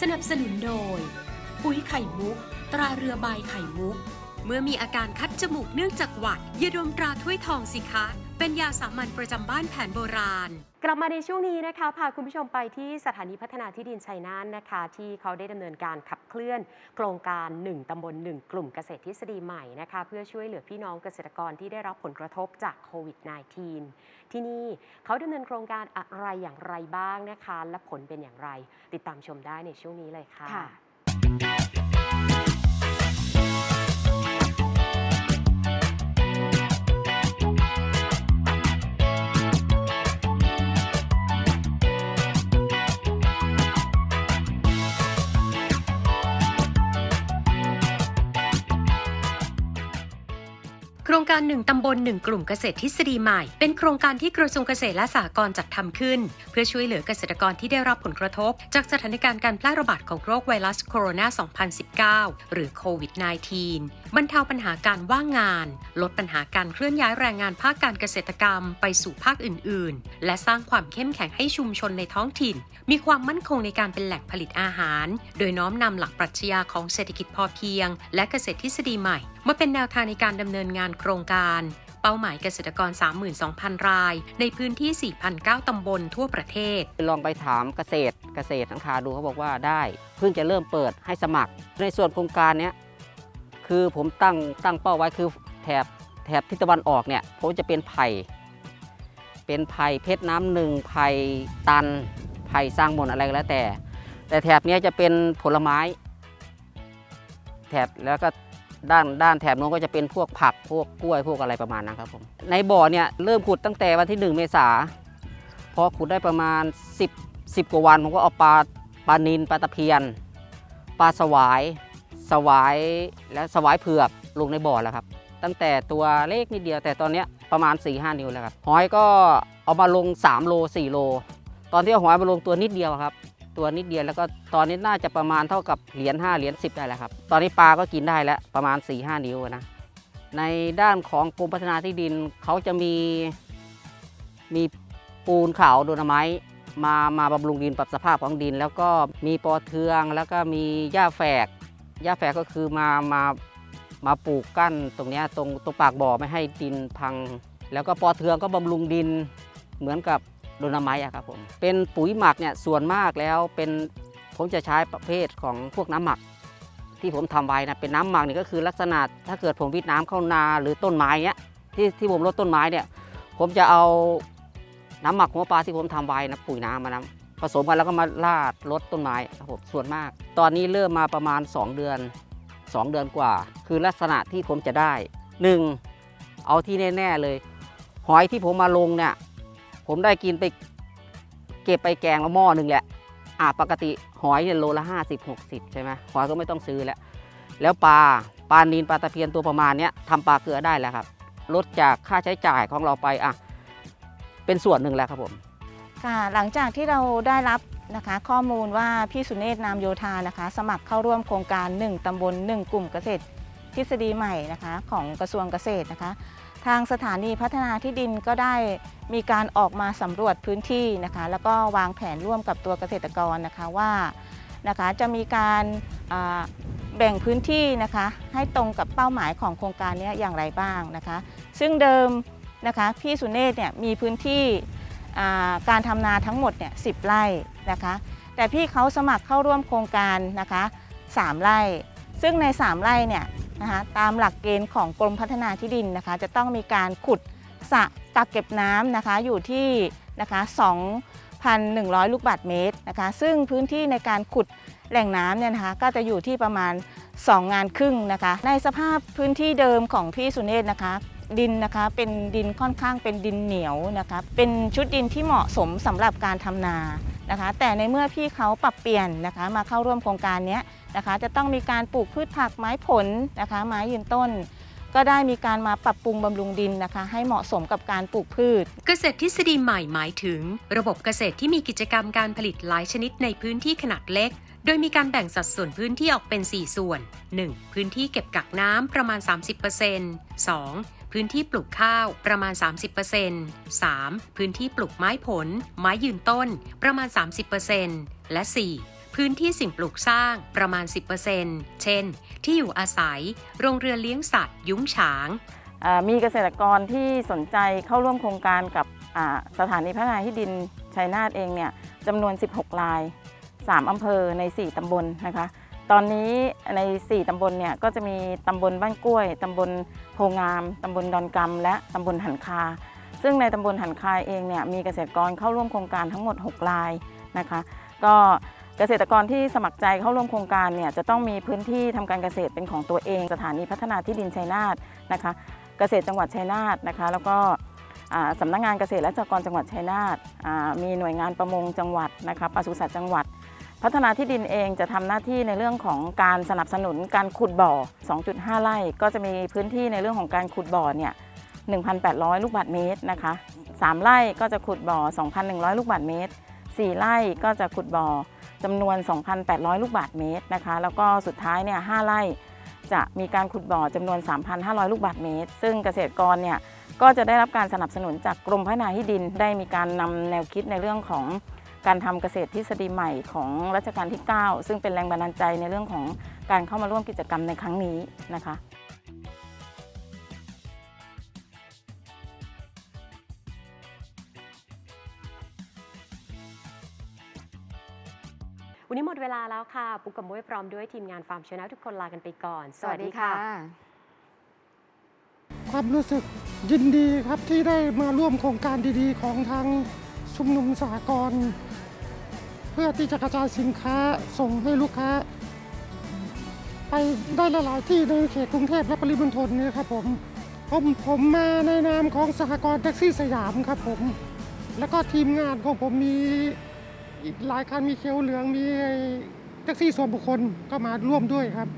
สนับสนุนโดย ปุ๋ยไข่มุก ตราเรือใบไข่มุก เมื่อมีอาการคัดจมูกเนื่องจากหวัดอย่าดมตราถ้วยทองสิคะ เป็นยาสามัญประจำบ้านแผนโบราณ กลับมาในช่วงนี้นะคะพาคุณผู้ชมไปที่สถานีพัฒนาที่ดินชัยนาทนะคะ ที่เขาได้ดำเนินการขับเคลื่อน โครงการ 1ตำบล 1 กลุ่มเกษตรทฤษฎีใหม่นะคะ เพื่อช่วยเหลือพี่น้องเกษตรกรที่ได้รับผลกระทบจากโควิด -19 ที่นี่เขาดำเนินโครงการอะไรอย่างไรบ้างนะคะ และผลเป็นอย่างไร ติดตามชมได้ในช่วงนี้เลยค่ะค่ะ โครงการ 1 ตำบล 1 กลุ่มเกษตรทฤษฎีใหม่ เป็นโครงการที่กระทรวงเกษตรและสหกรณ์จัดทำขึ้น เพื่อช่วยเหลือเกษตรกรที่ได้รับผลกระทบ จากสถานการณ์การแพร่ระบาดของโรคไวรัสโคโรนา 2019 หรือโควิด -19 บรรเทาปัญหาการว่างงาน ลดปัญหาการเคลื่อนย้ายแรงงานภาคการเกษตรกรรมไปสู่ภาคอื่น ๆ และสร้างความเข้มแข็งให้ชุมชนในท้องถิ่น มีความมั่นคงในการเป็นแหล่งผลิตอาหาร โดยน้อมนำหลักปรัชญาของเศรษฐกิจพอเพียง และเกษตรทฤษฎีใหม่ มาเป็นแนวทางในการดำเนินงานโครงการ เป้าหมายเกษตรกร 32,000 ราย ในพื้นที่ 4,009 ตำบลทั่วประเทศ ลองไปถามเกษตรเกษตรสังคาดูเขาบอกว่าได้เพิ่งจะเริ่มเปิดให้สมัคร ในส่วนโครงการเนี้ยคือผมตั้งตั้งเป้าไว้คือแถบแถบทิศตะวันออกเนี่ยผมจะเป็นไผ่เป็นไผ่เพชรน้ำหนึ่งไผ่ตันไผ่สร้างมนอะไรก็แล้วแต่ แต่แถบเนี้ยจะเป็นผลไม้ แถบแล้วก็ ด้านด้านแถบโน้นก็จะเป็นพวกผักพวกกล้วยพวกอะไรประมาณนั้นครับผมในบ่อเนี่ยเริ่มขุดตั้งแต่วันที่ 1 เมษาพอขุดได้ประมาณ 10 10 กว่าวันผมก็เอาปลาปลานินปลาตะเพียนปลาสวาย สวายและสวายเผือกลงในบ่อแล้วครับ ตั้งแต่ตัวเล็กนิดเดียวแต่ตอนนี้ประมาณ 4-5 นิ้วแล้วครับหอยก็เอามาลง 3 โล 4 โล ตอนที่เอาหอยมาลงตัวนิดเดียวครับ ตัวนิดเดียวแล้วก็ตอนนี้น่าจะประมาณเท่ากับเหรียญ5เหรียญ10 ได้แล้วครับ ตอนนี้ปลาก็กินได้แล้วประมาณ 4-5 นิ้วนะ ในด้านของกรมพัฒนาที่ดินเขาจะมีมีปูนขาวโดนาไม้มามาบำรุงดินปรับสภาพของดิน แล้วก็มีปอเทือง แล้วก็มีหญ้าแฝกหญ้าแฝกก็คือมามามาปลูกกั้นตรงนี้ตรงตรงปากบ่อไม่ให้ดินพัง แล้วก็ปอเทืองก็บำรุงดินเหมือนกับ โดนาไม้อะครับผมเป็นปุ๋ยหมักเนี่ยส่วนมากแล้วเป็นผมจะใช้ประเภทของพวกน้ำหมัก ที่ผมทำไว้นะเป็นน้ำหมักนี่ก็คือลักษณะถ้าเกิดผมวิดน้ำเข้านาหรือต้นไม้เนี้ยที่ที่ผมลดต้นไม้เนี่ยผมจะเอาน้ำหมักหัวปลาที่ผมทำไว้นะปุ๋ยน้ำมานะผสมกันแล้วก็มาราดลดต้นไม้ครับผมส่วนมาก ตอนนี้เริ่มมาประมาณ 2 เดือน 2 เดือนกว่า คือลักษณะที่ผมจะได้ 1. เอาที่แน่ ๆเลย หอยที่ผมมาลงเนี่ย ผมได้กินไปเก็บไปแกงละหม้อหนึ่งแหละอ่าปกติหอยเนี่ยโลละ 50 60 ใช่ไหมหอยก็ไม่ต้องซื้อแล้ว แล้วปลาปลานินปลาตะเพียนตัวประมาณเนี้ยทำปลาเกลือได้แล้วครับ ลดจากค่าใช้จ่ายของเราไปอะเป็นส่วนหนึ่งแล้วครับผมค่ะหลังจากที่เราได้รับนะคะข้อมูลว่าพี่สุเนศนามโยธานะคะ สมัครเข้าร่วมโครงการ 1 ตำบล 1 กลุ่มเกษตรทฤษฎีใหม่นะคะของกระทรวงเกษตรนะคะ ทางสถานีพัฒนาที่ดินก็ได้มีการออกมาสำรวจพื้นที่นะคะ แล้วก็วางแผนร่วมกับตัวเกษตรกรนะคะว่านะคะจะมีการแบ่งพื้นที่นะคะให้ตรงกับเป้าหมายของโครงการนี้อย่างไรบ้างนะคะ ซึ่งเดิมนะคะพี่สุเนศเนี่ยมีพื้นที่การทำนาทั้งหมดเนี่ยสิไร่นะคะ แต่พี่เขาสมัครเข้าร่วมโครงการนะคะ3ไร่ ซึ่งใน 3 ไร่เนี่ย นะคะตามหลักเกณฑ์ของกรมพัฒนาที่ดินนะคะ จะต้องมีการขุดสระกักเก็บน้ำนะคะอยู่ที่นะคะ2,100 ลูกบาศก์เมตรนะคะ ซึ่งพื้นที่ในการขุดแหล่งน้ำเนี่ยนะคะก็จะอยู่ที่ประมาณ 2 งานครึ่งนะคะ ในสภาพพื้นที่เดิมของพี่สุเนศนะคะดินนะคะเป็นดินค่อนข้างเป็นดินเหนียวนะคะเป็นชุดดินที่เหมาะสมสำหรับการทำนานะคะ แต่ในเมื่อพี่เขาปรับเปลี่ยนนะคะ มาเข้าร่วมโครงการนี้ นะคะ จะต้องมีการปลูกพืชผักไม้ผลนะคะ ไม้ยืนต้น ก็ได้มีการมาปรับปรุงบำรุงดินนะคะ ให้เหมาะสมกับการปลูกพืช เกษตรทฤษฎีใหม่หมายถึง ระบบเกษตรที่มีกิจกรรมการผลิตหลายชนิดในพื้นที่ขนาดเล็ก โดยมีการแบ่งสัดส่วนพื้นที่ออกเป็น 4 ส่วน 1. พื้นที่เก็บกักน้ำประมาณ 30% 2. พื้นที่ปลูกข้าวประมาณ 30% 3. พื้นที่ปลูกไม้ผล ไม้ยืนต้น ประมาณ 30%และ 4. พื้นที่สิ่งปลูกสร้างประมาณ 10%เช่น ที่อยู่อาศัย โรงเรือนเลี้ยงสัตว์ ยุ้งฉาง มีเกษตรกรที่สนใจเข้าร่วมโครงการกับสถานีพัฒนาที่ดินชัยนาทเองเนี่ยจำนวน 16 ราย 3 อำเภอใน 4 ตำบลนะคะ ตอนนี้ใน 4 ตำบลเนี่ยก็จะมีตำบลบ้านกล้วย ตำบลโพงาม ตำบลดอนกำและตำบลหันคา ซึ่งในตำบลหันคาเองเนี่ยมีเกษตรกรเข้าร่วมโครงการทั้งหมด 6 รายนะคะ ก็ เกษตรกรที่สมัครใจเข้าร่วมโครงการเนี่ยจะต้องมีพื้นที่ทำการเกษตรเป็นของตัวเอง สถานีพัฒนาที่ดินชัยนาทนะคะ เกษตรจังหวัดชัยนาทนะคะ แล้วก็สำนักงานเกษตรและสหกรณ์จังหวัดชัยนาทมีหน่วยงานประมงจังหวัดนะคะปศุสัตว์จังหวัด พัฒนาที่ดินเองจะทำหน้าที่ในเรื่องของการสนับสนุนการขุดบ่อ 2.5 ไร่ ก็จะมีพื้นที่ในเรื่องของการขุดบ่อเนี่ย1,800 ลูกบาศก์เมตรนะคะ3ไร่ก็จะขุดบ่อ 2,100 ลูกบาศก์เมตร 4ไร่ก็จะขุดบ่อ จำนวน 2,800 ลูกบาศก์เมตรนะคะ แล้วก็สุดท้ายเนี่ย5ไร่จะมีการขุดบ่อจำนวน 3,500 ลูกบาศก์เมตร ซึ่งเกษตรกรเนี่ยก็จะได้รับการสนับสนุนจากกรมพัฒนาที่ดิน ได้มีการนำแนวคิดในเรื่องของการทำเกษตรทฤษฎีใหม่ของรัชกาลที่ 9 ซึ่งเป็นแรงบันดาลใจในเรื่องของการเข้ามาร่วมกิจกรรมในครั้งนี้นะคะ วันนี้หมดเวลาแล้วค่ะ ปุ๊กกับมุ้ยพร้อมด้วยทีมงานฟาร์มชาแนลทุกคนลากันไปก่อน สวัสดีความรู้สึกยินดีครับที่ได้มาร่วมโครงการดีๆ ของทางชุมนุมสหกรณ์เพื่อที่จะกระจายสินค้าส่งให้ลูกค้า ไปได้หลายๆที่ในเขตกรุงเทพและปริมณฑลนี่ครับผมผมผมมาในนามของสหกรณ์แท็กซี่สยามครับผม แล้วก็ทีมงานของผมมี อีกหลายคันมีเขียวเหลืองมีแท็กซี่ส่วนบุคคลก็มาร่วมด้วยครับ